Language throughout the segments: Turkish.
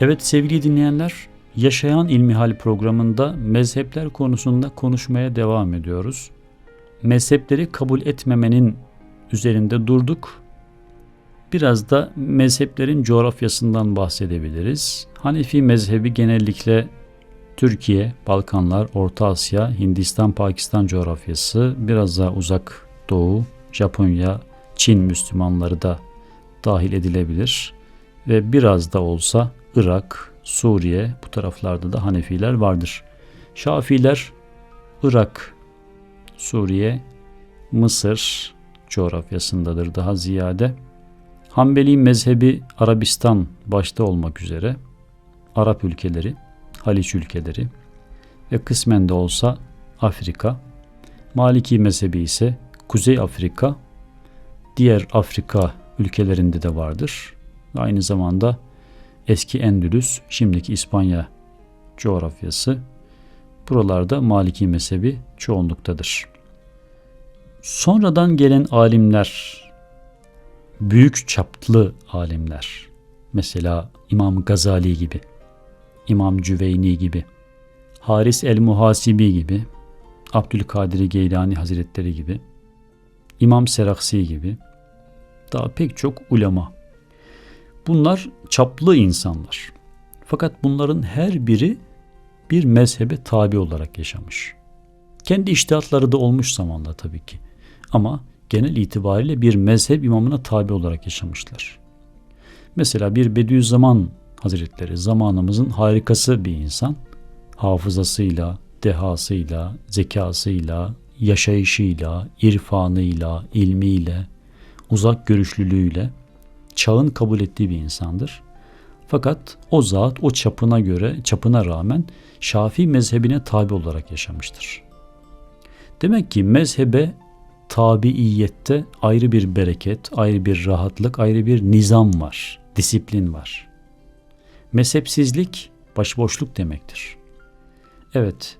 Evet sevgili dinleyenler, Yaşayan İlmihal programında mezhepler konusunda konuşmaya devam ediyoruz. Mezhepleri kabul etmemenin üzerinde durduk. Biraz da mezheplerin coğrafyasından bahsedebiliriz. Hanefi mezhebi genellikle Türkiye, Balkanlar, Orta Asya, Hindistan, Pakistan coğrafyası, biraz daha uzak Doğu, Japonya, Çin Müslümanları da dahil edilebilir ve biraz da olsa Irak, Suriye bu taraflarda da Hanefiler vardır. Şafiler Irak, Suriye, Mısır coğrafyasındadır daha ziyade. Hanbeli mezhebi Arabistan başta olmak üzere Arap ülkeleri, Haliç ülkeleri ve kısmen de olsa Afrika. Maliki mezhebi ise Kuzey Afrika, diğer Afrika ülkelerinde de vardır. Aynı zamanda eski Endülüs, şimdiki İspanya coğrafyası. Buralarda Maliki mezhebi çoğunluktadır. Sonradan gelen alimler, büyük çaplı alimler, mesela İmam Gazali gibi, İmam Cüveyni gibi, Haris el-Muhasibi gibi, Abdülkadir Geylani Hazretleri gibi, İmam Seraksi gibi, daha pek çok ulema Bunlar çaplı insanlar. Fakat bunların her biri bir mezhebe tabi olarak yaşamış. Kendi iştihatları da olmuş zamanla tabii ki. Ama genel itibariyle bir mezhep imamına tabi olarak yaşamışlar. Mesela bir Bediüzzaman Hazretleri zamanımızın harikası bir insan. Hafızasıyla, dehasıyla, zekasıyla, yaşayışıyla, irfanıyla, ilmiyle, uzak görüşlülüğüyle çağın kabul ettiği bir insandır. Fakat o zat o çapına göre, çapına rağmen Şafii mezhebine tabi olarak yaşamıştır. Demek ki mezhebe tabiiyette ayrı bir bereket, ayrı bir rahatlık, ayrı bir nizam var, disiplin var. Mezhepsizlik başıboşluk demektir. Evet,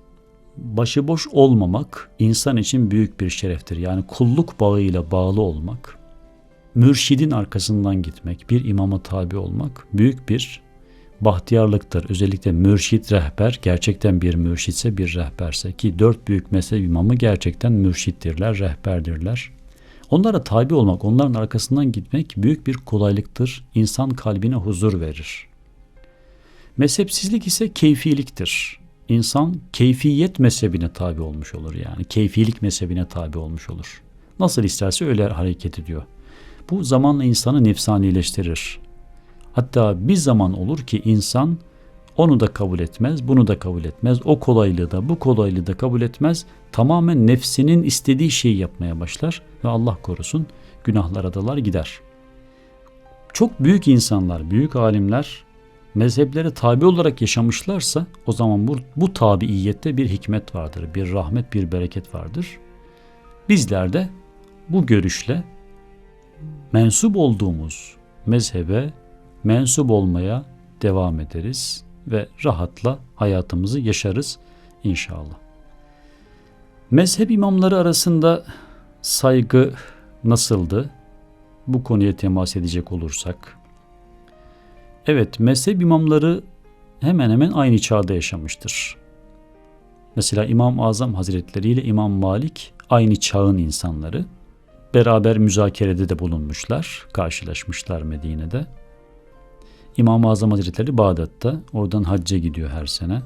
başıboş olmamak insan için büyük bir şereftir. Yani kulluk bağıyla bağlı olmak, mürşidin arkasından gitmek, bir imama tabi olmak büyük bir bahtiyarlıktır. Özellikle mürşit rehber gerçekten bir mürşitse bir rehberse ki dört büyük mezhep imamı gerçekten mürşittirler, rehberdirler. Onlara tabi olmak, onların arkasından gitmek büyük bir kolaylıktır. İnsan kalbine huzur verir. Mezhepsizlik ise keyfiliktir. İnsan keyfiyet mezhebine tabi olmuş olur yani. Keyfilik mezhebine tabi olmuş olur. Nasıl isterse öyle hareket ediyor. Bu zamanla insanı nefsanileştirir. Hatta bir zaman olur ki insan onu da kabul etmez, bunu da kabul etmez. O kolaylığı da bu kolaylığı da kabul etmez. Tamamen nefsinin istediği şeyi yapmaya başlar ve Allah korusun günahlara dalar gider. Çok büyük insanlar, büyük alimler mezheplere tabi olarak yaşamışlarsa o zaman bu, bu tabiiyette bir hikmet vardır, bir rahmet, bir bereket vardır. Bizler de bu görüşle mensup olduğumuz mezhebe mensup olmaya devam ederiz ve rahatla hayatımızı yaşarız inşallah. Mezhep imamları arasında saygı nasıldı? Bu konuya temas edecek olursak. Evet, mezhep imamları hemen hemen aynı çağda yaşamıştır. Mesela İmam Azam Hazretleri ile İmam Malik aynı çağın insanları beraber müzakerede de bulunmuşlar, karşılaşmışlar Medine'de. İmam-ı Azam Hazretleri Bağdat'ta, oradan hacca gidiyor her sene.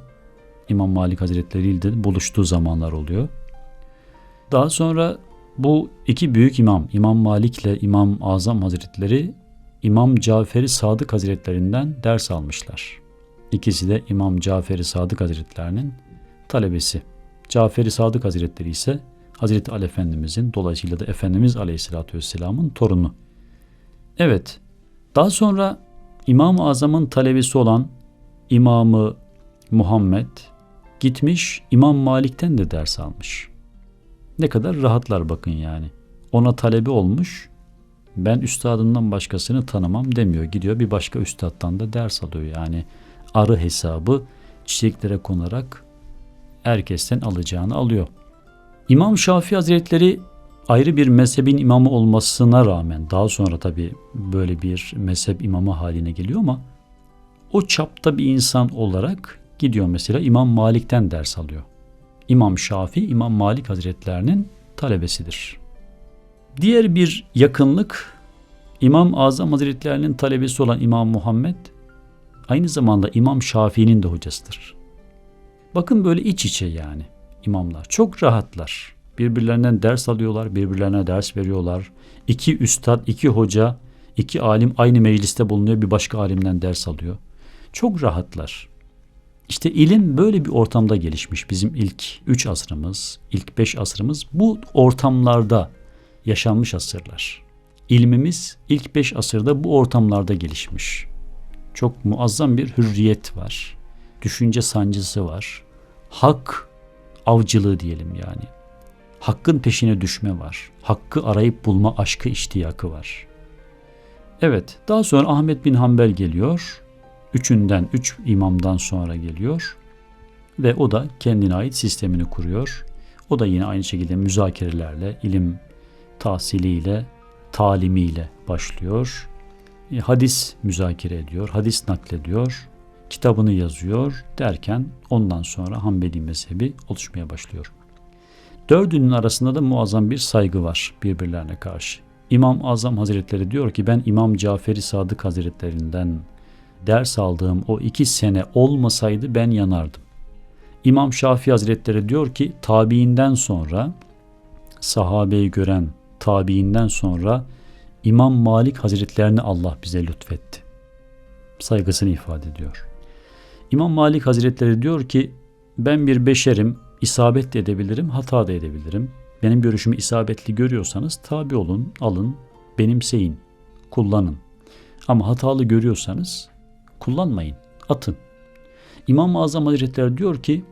İmam Malik Hazretleri ile buluştuğu zamanlar oluyor. Daha sonra bu iki büyük imam, İmam Malik ile İmam Azam Hazretleri İmam Caferi Sadık Hazretlerinden ders almışlar. İkisi de İmam Caferi Sadık Hazretlerinin talebesi. Caferi Sadık Hazretleri ise Hazreti Ali Efendimizin dolayısıyla da Efendimiz Aleyhisselatü Vesselam'ın torunu. Evet, daha sonra İmam-ı Azam'ın talebesi olan İmamı Muhammed gitmiş İmam Malik'ten de ders almış. Ne kadar rahatlar bakın yani. Ona talebi olmuş. Ben üstadından başkasını tanımam demiyor. Gidiyor bir başka üstaddan da ders alıyor. Yani arı hesabı çiçeklere konarak herkesten alacağını alıyor. İmam Şafii Hazretleri ayrı bir mezhebin imamı olmasına rağmen daha sonra tabi böyle bir mezhep imamı haline geliyor ama o çapta bir insan olarak gidiyor mesela İmam Malik'ten ders alıyor. İmam Şafii, İmam Malik Hazretlerinin talebesidir. Diğer bir yakınlık İmam Azam Hazretlerinin talebesi olan İmam Muhammed aynı zamanda İmam Şafii'nin de hocasıdır. Bakın böyle iç içe yani imamlar. Çok rahatlar. Birbirlerinden ders alıyorlar, birbirlerine ders veriyorlar. İki üstad, iki hoca, iki alim aynı mecliste bulunuyor, bir başka alimden ders alıyor. Çok rahatlar. İşte ilim böyle bir ortamda gelişmiş. Bizim ilk üç asrımız, ilk beş asrımız bu ortamlarda yaşanmış asırlar. İlmimiz ilk beş asırda bu ortamlarda gelişmiş. Çok muazzam bir hürriyet var. Düşünce sancısı var. Hak avcılığı diyelim yani. Hakkın peşine düşme var. Hakkı arayıp bulma aşkı iştiyakı var. Evet, daha sonra Ahmet bin Hanbel geliyor. Üçünden, üç imamdan sonra geliyor. Ve o da kendine ait sistemini kuruyor. O da yine aynı şekilde müzakerelerle, ilim tahsiliyle, talimiyle başlıyor. E, hadis müzakere ediyor, hadis naklediyor, kitabını yazıyor derken ondan sonra Hanbeli mezhebi oluşmaya başlıyor. Dördünün arasında da muazzam bir saygı var birbirlerine karşı. İmam Azam Hazretleri diyor ki ben İmam Caferi Sadık Hazretlerinden ders aldığım o iki sene olmasaydı ben yanardım. İmam Şafii Hazretleri diyor ki tabiinden sonra sahabeyi gören tabiinden sonra İmam Malik Hazretlerini Allah bize lütfetti. Saygısını ifade ediyor. İmam Malik Hazretleri diyor ki ben bir beşerim, isabet de edebilirim, hata da edebilirim. Benim görüşümü isabetli görüyorsanız tabi olun, alın, benimseyin, kullanın. Ama hatalı görüyorsanız kullanmayın, atın. İmam-ı Azam Hazretleri diyor ki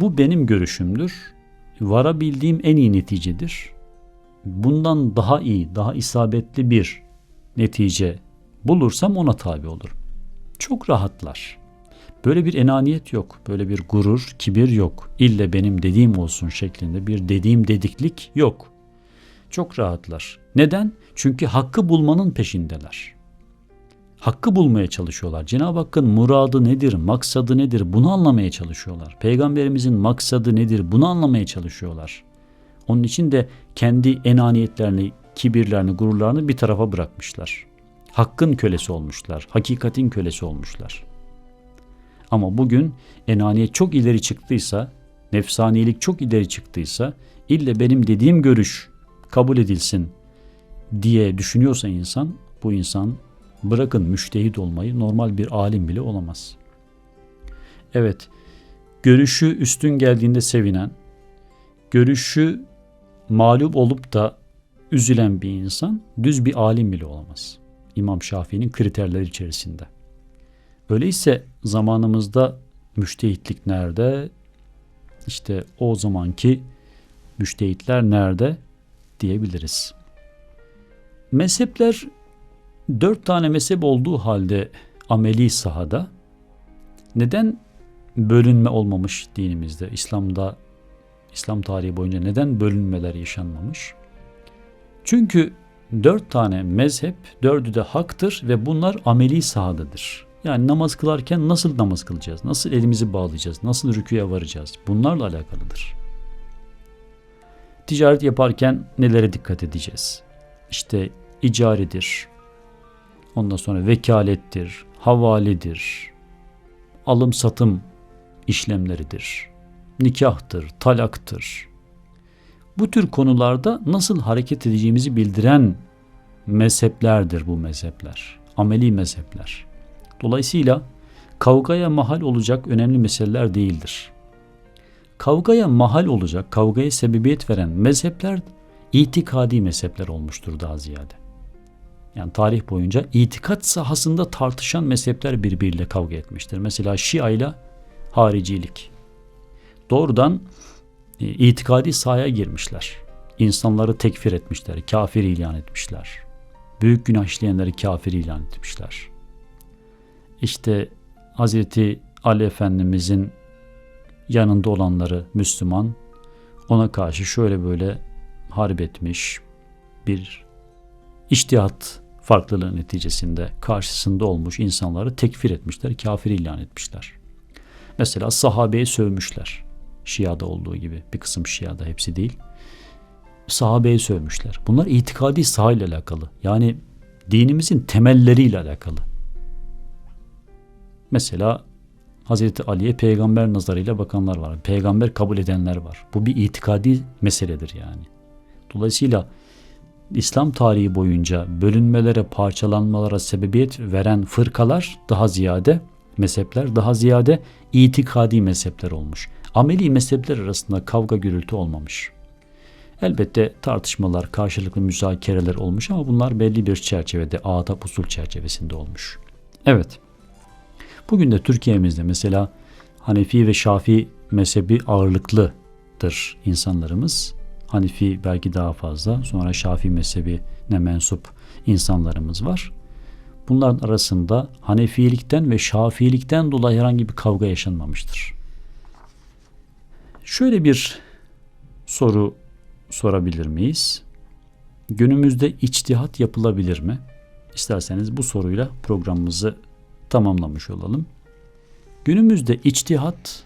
bu benim görüşümdür. Varabildiğim en iyi neticedir. Bundan daha iyi, daha isabetli bir netice bulursam ona tabi olurum. Çok rahatlar. Böyle bir enaniyet yok, böyle bir gurur, kibir yok. İlle benim dediğim olsun şeklinde bir dediğim dediklik yok. Çok rahatlar. Neden? Çünkü hakkı bulmanın peşindeler. Hakkı bulmaya çalışıyorlar. Cenab-ı Hakk'ın muradı nedir, maksadı nedir bunu anlamaya çalışıyorlar. Peygamberimizin maksadı nedir bunu anlamaya çalışıyorlar. Onun için de kendi enaniyetlerini, kibirlerini, gururlarını bir tarafa bırakmışlar. Hakkın kölesi olmuşlar, hakikatin kölesi olmuşlar. Ama bugün enaniyet çok ileri çıktıysa, nefsanilik çok ileri çıktıysa, ille benim dediğim görüş kabul edilsin diye düşünüyorsa insan, bu insan bırakın müştehit olmayı normal bir alim bile olamaz. Evet, görüşü üstün geldiğinde sevinen, görüşü mağlup olup da üzülen bir insan düz bir alim bile olamaz. İmam Şafii'nin kriterleri içerisinde. Öyleyse zamanımızda müştehitlik nerede? İşte o zamanki müştehitler nerede diyebiliriz. Mezhepler dört tane mezhep olduğu halde ameli sahada neden bölünme olmamış dinimizde? İslam'da İslam tarihi boyunca neden bölünmeler yaşanmamış? Çünkü dört tane mezhep, dördü de haktır ve bunlar ameli sahadadır. Yani namaz kılarken nasıl namaz kılacağız? Nasıl elimizi bağlayacağız? Nasıl rüküye varacağız? Bunlarla alakalıdır. Ticaret yaparken nelere dikkat edeceğiz? İşte icaridir, ondan sonra vekalettir, havaledir, alım satım işlemleridir, nikahtır, talaktır. Bu tür konularda nasıl hareket edeceğimizi bildiren mezheplerdir bu mezhepler. Ameli mezhepler. Dolayısıyla kavgaya mahal olacak önemli meseleler değildir. Kavgaya mahal olacak, kavgaya sebebiyet veren mezhepler itikadi mezhepler olmuştur daha ziyade. Yani tarih boyunca itikat sahasında tartışan mezhepler birbiriyle kavga etmiştir. Mesela Şia ile haricilik. Doğrudan e, itikadi sahaya girmişler. İnsanları tekfir etmişler, kafir ilan etmişler. Büyük günah işleyenleri kafir ilan etmişler. İşte Hazreti Ali Efendimizin yanında olanları Müslüman ona karşı şöyle böyle harp etmiş bir iştihat farklılığı neticesinde karşısında olmuş insanları tekfir etmişler, kafir ilan etmişler. Mesela sahabeyi sövmüşler. Şia'da olduğu gibi bir kısım Şia'da hepsi değil. Sahabeyi sövmüşler. Bunlar itikadi sahayla alakalı. Yani dinimizin temelleriyle alakalı. Mesela Hazreti Ali'ye peygamber nazarıyla bakanlar var. Peygamber kabul edenler var. Bu bir itikadi meseledir yani. Dolayısıyla İslam tarihi boyunca bölünmelere, parçalanmalara sebebiyet veren fırkalar daha ziyade, mezhepler daha ziyade itikadi mezhepler olmuş. Ameli mezhepler arasında kavga gürültü olmamış. Elbette tartışmalar, karşılıklı müzakereler olmuş ama bunlar belli bir çerçevede, adab usul çerçevesinde olmuş. Evet. Bugün de Türkiye'mizde mesela Hanefi ve Şafi mezhebi ağırlıklıdır insanlarımız. Hanefi belki daha fazla. Sonra Şafi mezhebine mensup insanlarımız var. Bunların arasında Hanefilikten ve Şafiilikten dolayı herhangi bir kavga yaşanmamıştır. Şöyle bir soru sorabilir miyiz? Günümüzde içtihat yapılabilir mi? İsterseniz bu soruyla programımızı tamamlamış olalım. Günümüzde içtihat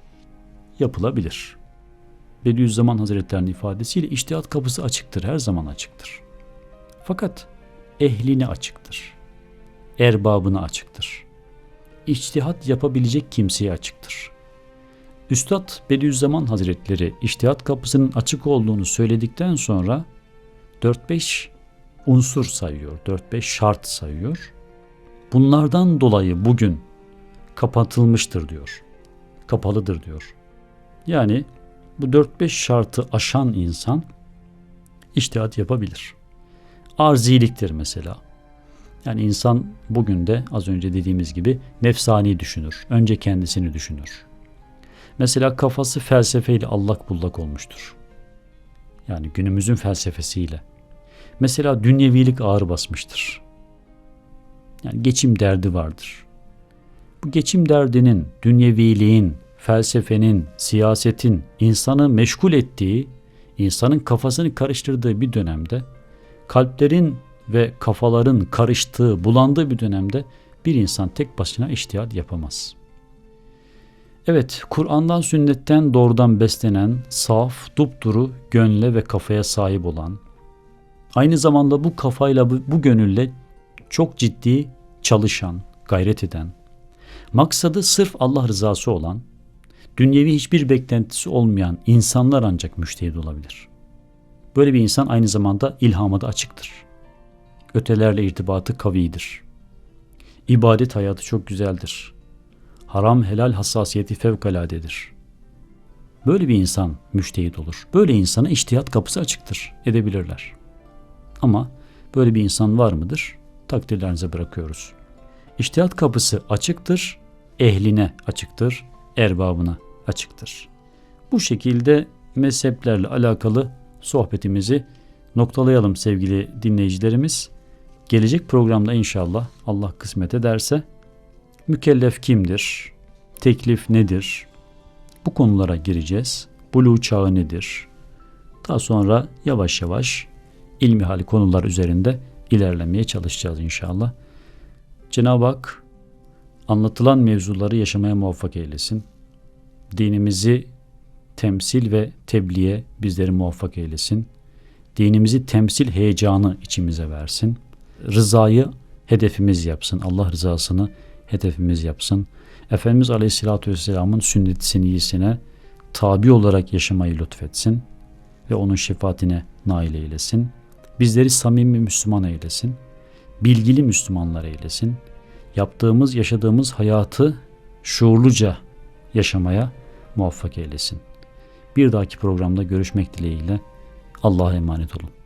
yapılabilir. Bediüzzaman Hazretleri'nin ifadesiyle içtihat kapısı açıktır, her zaman açıktır. Fakat ehline açıktır. Erbabına açıktır. İçtihat yapabilecek kimseye açıktır. Üstad Bediüzzaman Hazretleri içtihat kapısının açık olduğunu söyledikten sonra 4-5 unsur sayıyor, 4-5 şart sayıyor. Bunlardan dolayı bugün kapatılmıştır diyor. Kapalıdır diyor. Yani bu 4-5 şartı aşan insan iştihat yapabilir. Arziliktir mesela. Yani insan bugün de az önce dediğimiz gibi nefsani düşünür. Önce kendisini düşünür. Mesela kafası felsefeyle allak bullak olmuştur. Yani günümüzün felsefesiyle. Mesela dünyevilik ağır basmıştır. Yani geçim derdi vardır. Bu geçim derdinin, dünyeviliğin, felsefenin, siyasetin insanı meşgul ettiği, insanın kafasını karıştırdığı bir dönemde, kalplerin ve kafaların karıştığı, bulandığı bir dönemde bir insan tek başına iştihad yapamaz. Evet, Kur'an'dan sünnetten doğrudan beslenen, saf, dupduru gönle ve kafaya sahip olan, aynı zamanda bu kafayla, bu gönülle çok ciddi çalışan, gayret eden, maksadı sırf Allah rızası olan, dünyevi hiçbir beklentisi olmayan insanlar ancak müştehid olabilir. Böyle bir insan aynı zamanda ilhama da açıktır. Ötelerle irtibatı kavidir. İbadet hayatı çok güzeldir. Haram helal hassasiyeti fevkaladedir. Böyle bir insan müştehit olur. Böyle insana iştihat kapısı açıktır. Edebilirler. Ama böyle bir insan var mıdır? Takdirlerinize bırakıyoruz. İştihat kapısı açıktır, ehline açıktır, erbabına açıktır. Bu şekilde mezheplerle alakalı sohbetimizi noktalayalım sevgili dinleyicilerimiz. Gelecek programda inşallah Allah kısmet ederse mükellef kimdir? Teklif nedir? Bu konulara gireceğiz. Bulu çağı nedir? Daha sonra yavaş yavaş ilmi hali konular üzerinde ilerlemeye çalışacağız inşallah. Cenab-ı Hak anlatılan mevzuları yaşamaya muvaffak eylesin. Dinimizi temsil ve tebliğe bizleri muvaffak eylesin. Dinimizi temsil heyecanı içimize versin. Rızayı hedefimiz yapsın. Allah rızasını hedefimiz yapsın. Efendimiz Aleyhisselatü Vesselam'ın sünnet seniyesine tabi olarak yaşamayı lütfetsin ve onun şefaatine nail eylesin. Bizleri samimi Müslüman eylesin. Bilgili Müslümanlar eylesin. Yaptığımız, yaşadığımız hayatı şuurluca yaşamaya muvaffak eylesin. Bir dahaki programda görüşmek dileğiyle Allah'a emanet olun.